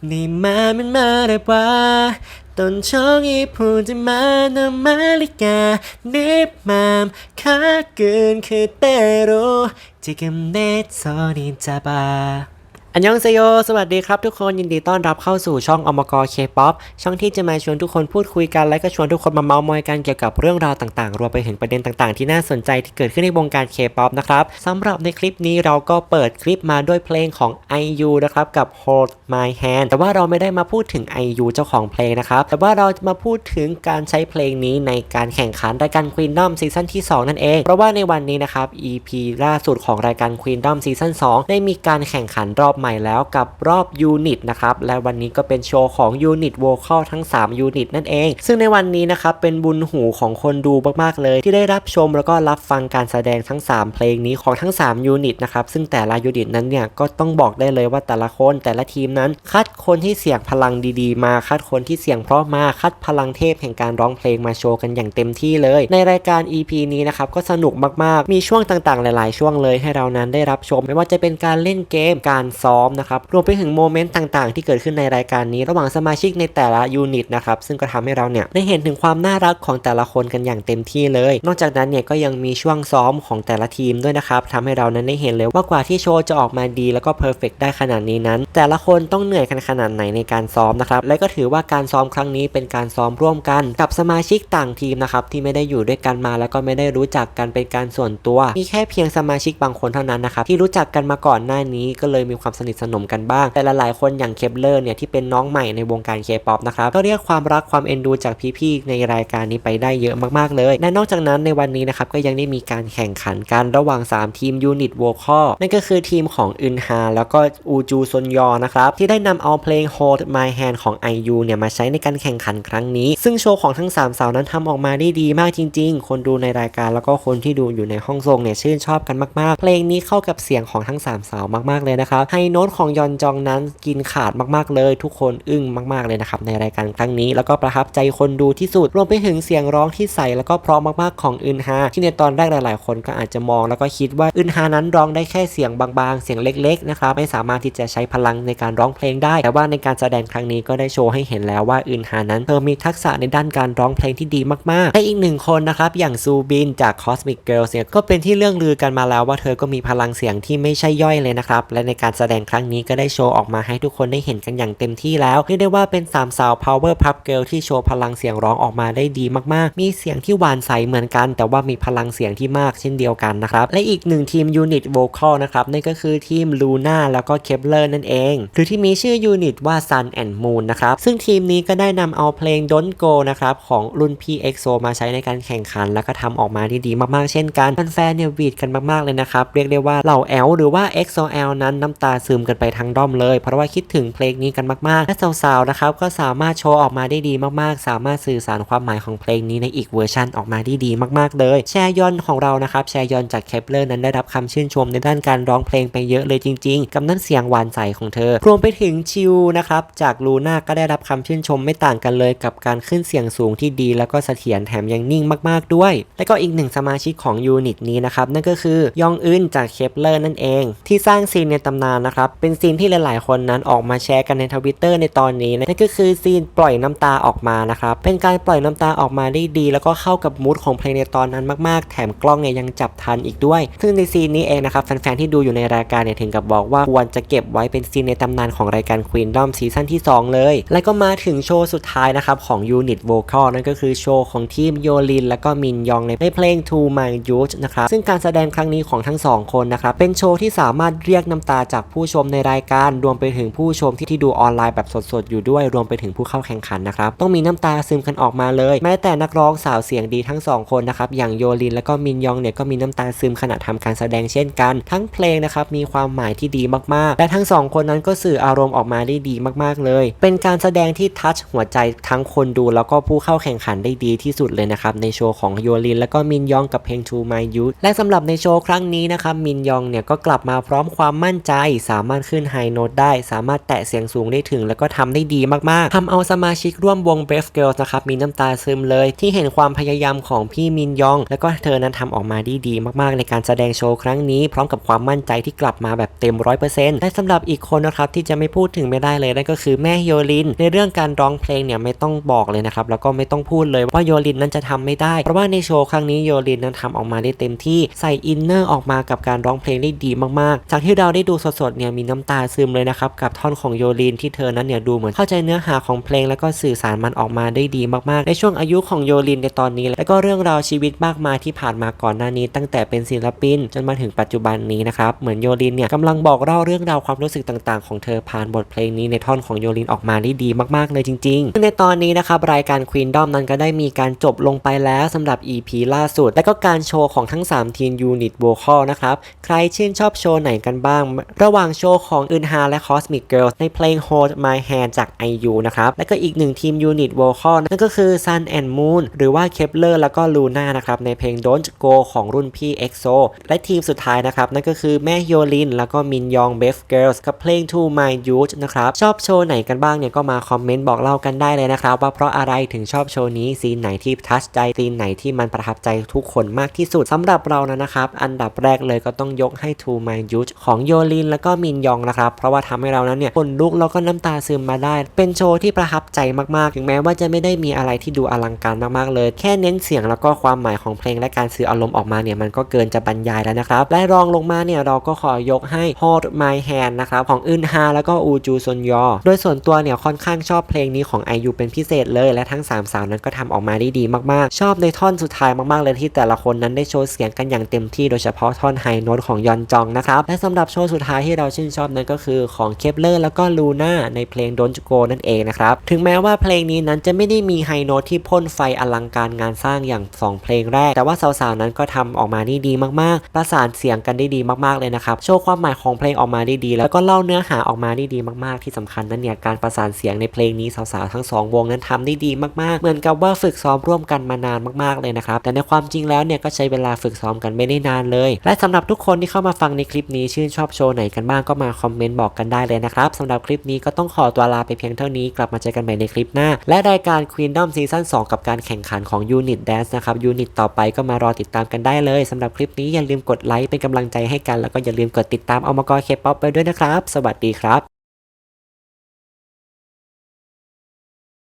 네 맘은 말해봐. 넌 정이 보지 마, 넌 말리까 내맘 가끔 그대로 지금 내 손이 잡아 อันยองเซโย สวัสดีครับทุกคน ยินดีต้อนรับเข้าสู่ช่องอมกเคป๊อปช่องที่จะมาชวนทุกคนพูดคุยกัน และก็ชวนทุกคนมาเมาท์มอยกันเกี่ยวกับเรื่องราวต่างๆ รวมไปถึงประเด็นต่างๆ ที่น่าสนใจที่เกิดขึ้นในวงการเคป๊อปนะครับสำหรับในคลิปนี้เราก็เปิดคลิปมาด้วยเพลงของ IU นะครับ กับ Hold My Hand แต่ว่าเราไม่ได้มาพูดถึง IU เจ้าของเพลงนะครับ แต่ว่าเราจะมาพูดถึงการใช้เพลงนี้ในการแข่งขันรายการ Queendom ซีซั่นที่ 2 นั่นเอง เพราะว่าในวันนี้นะครับ EP ล่าสุดของรายการ Queendom ซีซั่น2ได้มีการแข่งขันรอบใหม่แล้วกับรอบยูนิตนะครับและวันนี้ก็เป็นโชว์ของยูนิตโวคอลทั้ง 3 ยูนิตนั่นเอง ซึ่งในวันนี้นะครับเป็นบุญหูของคนดูมากๆเลย ที่ได้รับชมแล้วก็รับฟังการแสดงทั้ง 3 เพลงนี้ของทั้ง 3 ยูนิตนะครับซึ่งแต่ละยูนิตนั้นเนี่ยก็ต้องบอกได้เลยว่าแต่ละคนแต่ละทีมนั้น คัดคนที่เสียงพลังดีๆ มาคัดคนที่เสียงเพราะมาคัดพลังเทพแห่งการร้องเพลงมาโชว์กันอย่างเต็มที่เลย ในรายการ EP นี้นะครับก็สนุกมากๆ มีช่วงต่างๆ หลาย ๆ ช่วงเลยให้เรานั้นได้รับชม ไม่ว่าจะเป็นการเล่นเกมการซ้อมนะครับรวมไปถึงโมเมนต์ต่างๆ ที่เกิดขึ้นในรายการนี้ ระหว่างสมาชิกในแต่ละยูนิตนะครับซึ่งก็ทำให้เราเนี่ยได้เห็นถึงความน่ารักของแต่ละคนกันอย่างเต็มที่เลย นอกจากนั้นเนี่ยก็ยังมีช่วงซ้อมของแต่ละทีมด้วยนะครับทำให้เรานั้นได้เห็นเลยว่ากว่าที่โชว์จะออกมาดีแล้วก็เพอร์เฟกได้ขนาดนี้นั้น แต่ละคนต้องเหนื่อยกันขนาดไหนในการซ้อมนะครับและก็ถือว่าการซ้อมครั้งนี้เป็นการซ้อมร่วมกัน กับสมาชิกต่างทีมนะครับที่ไม่ได้อยู่ด้วยกันมาแล้วก็ไม่ได้รู้จักกันเป็นการส่วนตัว มีแค่เพียงสมาชิกบางคนเท่านั้นนะครับที่รู้จักกันมาก่อนหน้านี้ก็เลยมีความสนิทสนมกันบ้าง แต่หลายๆคนอย่างเคปเลอร์เนี่ยที่เป็นน้องใหม่ในวงการเคป๊อปนะครับก็เรียกความรักความเอ็นดูจากพี่ๆในรายการนี้ไปได้เยอะมากๆเลยและนอกจากนั้นในวันนี้นะครับก็ยังได้มีการแข่งขันกันระหว่าง 3 ทีมยูนิตโวคอลนั่นก็คือทีมของอึนฮาแล้วก็อูจูซนยอนะครับที่ได้นำเอาเพลง Hold My Hand ของ IU เนี่ยมาใช้ในการแข่งขันครั้งนี้ ซึ่งโชว์ของทั้ง 3 สาวนั้นทำออกมาได้ดีมากจริง ๆ คนดูในรายการแล้วก็คนที่ดูอยู่ในห้องทรงเนี่ยชื่นชอบกันมากๆ เพลงนี้เข้ากับเสียงของทั้ง 3 สาวมากๆเลยนะครับไฮโน้ตของยอนจองนั้นกินขาดมากๆเลย ทุกคนอึ้งมากๆเลยนะครับในรายการครั้งนี้แล้วก็ประทับใจคนดูที่สุดรวมไปถึงเสียงร้องที่ใสแล้วก็เพราะมากๆของอึนฮาที่ในตอนแรกหลาย ๆ คนก็อาจจะมอง แล้วก็คิดว่าอึนฮานั้นร้องได้แค่เสียงบางๆ เสียงเล็กๆนะครับไม่สามารถที่จะใช้พลังในการร้องเพลงได้ แต่ว่าในการแสดงครั้งนี้ก็ได้โชว์ให้เห็นแล้วว่าอึนฮานั้นเธอมีทักษะในด้านการร้องเพลงที่ดีมากๆและอีกหนึ่งคนนะครับอย่างซูบินจาก Cosmic Girls เนี่ยก็เป็นที่เรื่องลือกันมาแล้วว่าเธอก็มีพลังเสียงที่ไม่ใช่ย่อยเลยนะครับและในการแสดงครั้งนี้ก็ได้โชว์ออกมาให้ทุกคนได้เห็นกันอย่างเต็มที่แล้วเรียกได้ว่าเป็นสามสาว Power Pup Girl ที่โชว์พลังเสียงร้องออกมาได้ดีมากๆ มีเสียงที่หวานใสเหมือนกัน แต่ว่ามีพลังเสียงที่มากเช่นเดียวกันนะครับ และอีกหนึ่งทีมยูนิตโวคอลนะครับนั่นก็คือทีมลูน่าแล้วก็เคปเลอร์นั่นเอง หรือที่มีชื่อยูนิตว่า Sun and Moon นะครับ ซึ่งทีมนี้ก็ได้นำเอาเพลง Don't Go นะครับของรุ่นพี่ EXO มาใช้ในการแข่งขัน แล้วก็ทำออกมาได้ดีมากๆ เช่นกันแฟนๆเนี่ยวีดกันมากๆเลยนะครับเรียกได้ว่าเหล่าแอลหรือว่า XOL นั้นน้ำตาซึึมกันไปทั้งด้อมเลย เพราะว่าคิดถึงเพลงนี้กันมากๆและสาวๆนะครับก็สามารถโชว์ออกมาได้ดีมากๆ สามารถสื่อสารความหมายของเพลงนี้ในอีกเวอร์ชันออกมาได้ดีมากๆ เลย แชยอนของเรานะครับแชยอนจากเคปเลอร์นั้นได้รับคำชื่นชมในด้านการร้องเพลงไปเยอะเลยจริง ๆ กับน้ำเสียงหวานใสของเธอ รวมไปถึงชิวนะครับจากลูน่าก็ได้รับคำชื่นชมไม่ต่างกันเลย กับการขึ้นเสียงสูงที่ดี แล้วก็เสถียรแถมยังนิ่งมากๆด้วย และก็อีกหนึ่งสมาชิกของยูนิตนี้นะครับนั่นก็คือยองอึนจากเคปเลอร์นั่นเอง ที่สร้างซีนในตำนานนะครับเป็นซีนที่หลาย ๆ คนนั้นออกมาแชร์กันในทวิตเตอร์ในตอนนี้นั่นก็คือซีนปล่อยน้ำตาออกมานะครับ เป็นการปล่อยน้ำตาออกมาได้ดี แล้วก็เข้ากับมูดของเพลงในตอนนั้นมาก ๆ แถมกล้องเนี่ยยังจับทันอีกด้วย ซึ่งในซีนนี้เองนะครับแฟน ๆ ที่ดูอยู่ในรายการเนี่ยถึงกับบอกว่าควรจะเก็บไว้เป็นซีนในตำนานของรายการ Queendom ซีซั่นที่ 2 เลย และก็มาถึงโชว์สุดท้ายนะครับของยูนิตโวคอลนั่นก็คือโชว์ของทีมโยลิน และก็มินยองในเพลง To My Youth นะครับซึ่งการแสดงครั้งนี้ของทั้งสองคนนะครับเป็นโชว์ที่สามารถเรียกน้ำตาจากผู้ชมในรายการรวมไปถึงผู้ชมที่ที่ดูออนไลน์แบบสดๆอยู่ด้วยรวมไปถึงผู้เข้าแข่งขันนะครับต้องมีน้ำตาซึมกันออกมาเลย แม้แต่นักร้องสาวเสียงดีทั้งสองคนนะครับอย่างโยลินและก็มินยองเนี่ยก็มีน้ำตาซึมขณะทำการแสดงเช่นกัน ทั้งเพลงนะครับมีความหมายที่ดีมากๆ และทั้งสองคนนั้นก็สื่ออารมณ์ออกมาได้ดีมากๆเลย เป็นการแสดงที่ทัชหัวใจทั้งคนดูแล้วก็ผู้เข้าแข่งขันได้ดีที่สุดเลยนะครับในโชว์ของโยลินและก็มินยองกับเพลง To My Youth และสำหรับในโชว์ครั้งนี้นะครับมินยองเนี่ยก็กลับมาพร้อมความมั่นใจสาามารถขึ้นไฮโน้ตได้ สามารถแตะเสียงสูงได้ถึง แล้วก็ทำได้ดีมากๆทำเอาสมาชิกร่วมวง Brave Girls นะครับมีน้ำตาซึมเลย ที่เห็นความพยายามของพี่มินยอง แล้วก็เธอนั้นทำออกมาได้ดีมากๆ ในการแสดงโชว์ครั้งนี้ พร้อมกับความมั่นใจที่กลับมาแบบเต็มร้อยเปอร์เซ็นต์และสำหรับอีกคนนะครับที่จะไม่พูดถึงไม่ได้เลยนั่นก็คือแม่โยลิน ในเรื่องการร้องเพลงเนี่ยไม่ต้องบอกเลยนะครับแล้วก็ไม่ต้องพูดเลยว่าโยลินนั้นจะทำไม่ได้ เพราะว่าในโชว์ครั้งนี้โยลินนั้นทำออกมาได้เต็มที่ใส่อินเนอร์ออกมากับการร้องเพลงได้ดีมากๆ จากที่เราได้ดูสดๆเนี่ยมีน้ำตาซึมเลยนะครับกับท่อนของโยลินที่เธอนั้นเนี่ยดูเหมือนเข้าใจเนื้อหาของเพลงแล้วก็สื่อสารมันออกมาได้ดีมากๆ ในช่วงอายุของโยลินในตอนนี้ แล้วก็เรื่องราวชีวิตมากมายที่ผ่านมาก่อนหน้านี้ ตั้งแต่เป็นศิลปินจนมาถึงปัจจุบันนี้นะครับเหมือนโยลินเนี่ยกำลังบอกเล่าเรื่องราวความรู้สึกต่างๆ ของเธอผ่านบทเพลงนี้ในท่อนของโยลินออกมาได้ดีมากๆเลยจริงๆซึ่งในตอนนี้นะครับรายการ Queendom นั้นก็ได้มีการจบลงไปแล้วสำหรับ EP ล่าสุด และก็การโชว์ของทั้ง3ทีมยูนิตโวคอลนะครับใครชื่นชอบโชว์ไหนกันบ้าง ระหว่างโชว์ของอึนฮาและ Cosmic Girls ในเพลง Hold My Hand จาก IU นะครับ และก็อีกหนึ่งทีมยูนิตโวคอลนั่นก็คือ Sun and Moon หรือว่า Kepler แล้วก็ Luna นะครับ ในเพลง Don't Go ของรุ่นพี่ EXO และทีมสุดท้ายนะครับ นั่นก็คือแม่โยลิน แล้วก็มินยอง b e f Girls กับเพลง To My Youth นะครับ ชอบโชว์ไหนกันบ้างเนี่ยก็มาคอมเมนต์บอกเล่ากันได้เลยนะครับ ว่าเพราะอะไรถึงชอบโชว์นี้ซีนไหนที่ทัชใจซีนไหนที่มันประทับใจทุกคนมากที่สุดสำหรับเรานะนะครับอันดับแรกเลยก็ต้องยกให้ To My Youth ของโยลินแล้วก็มินยองนะครับ เพราะว่าทำให้เรานั้นเนี่ยขนลุกแล้วก็น้ำตาซึมมาได้ เป็นโชว์ที่ประทับใจมากๆ ถึงแม้ว่าจะไม่ได้มีอะไรที่ดูอลังการมากๆเลย แค่เน้นเสียงแล้วก็ความหมายของเพลงและการสื่ออารมณ์ออกมาเนี่ยมันก็เกินจะบรรยายแล้วนะครับ และรองลงมาเนี่ยเราก็ขอยกให้ Hold My Hand นะครับของอึนฮาแล้วก็อูจูซนยอ โดยส่วนตัวเนี่ยค่อนข้างชอบเพลงนี้ของ IU เป็นพิเศษเลย และทั้งสามสาวนั้นก็ทำออกมาได้ดีมากๆ ชอบในท่อนสุดท้ายมากๆเลยที่แต่ละคนนั้นได้โชว์เสียงกันอย่างเต็มที่โดยเฉพาะท่อนไฮโน้ตของยอนจองนะครับและสำหรับโชว์สุดท้ายที่เราชื่นชอบนั้นก็คือของเคปเลอร์แล้วก็ลูน่าในเพลง Don't Go นั่นเองนะครับ ถึงแม้ว่าเพลงนี้นั้นจะไม่ได้มีไฮโน้ตที่พ่นไฟอลังการงานสร้างอย่างสองเพลงแรก แต่ว่าสาวๆนั้นก็ทำออกมาได้ดีมากๆ ประสานเสียงกันได้ดีมากๆเลยนะครับ โชว์ความหมายของเพลงออกมาได้ดี แล้วก็เล่าเนื้อหาออกมาได้ดีมากๆ ที่สำคัญนั้นเนี่ยการประสานเสียงในเพลงนี้สาวๆทั้งสองวงนั้นทำได้ดีมากๆ เหมือนกับว่าฝึกซ้อมร่วมกันมานานมากๆเลยนะครับ แต่ในความจริงแล้วเนี่ยก็ใช้เวลาฝึกซ้อมกันไม่ได้นานเลย และสำหรับทุกคนที่เข้ามาฟังในคลิปนี้ชื่นชอบโชว์ไหนกันบ้างก็มาคอมเมนต์บอกกันได้เลยนะครับสำหรับคลิปนี้ก็ต้องขอตัวลาไปเพียงเท่านี้ กลับมาเจอกันใหม่ในคลิปหน้า และรายการ Queendom ซีซั่น2กับการแข่งขันของ Unit Dance นะครับยูนิต่อไปก็มารอติดตามกันได้เลยสำหรับคลิปนี้อย่าลืมกดไลค์เป็นกำลังใจให้กันแล้วก็อย่าลืมกดติดตามเอามากอเคป๊อปไปด้วยนะครับ สวัสดีครับ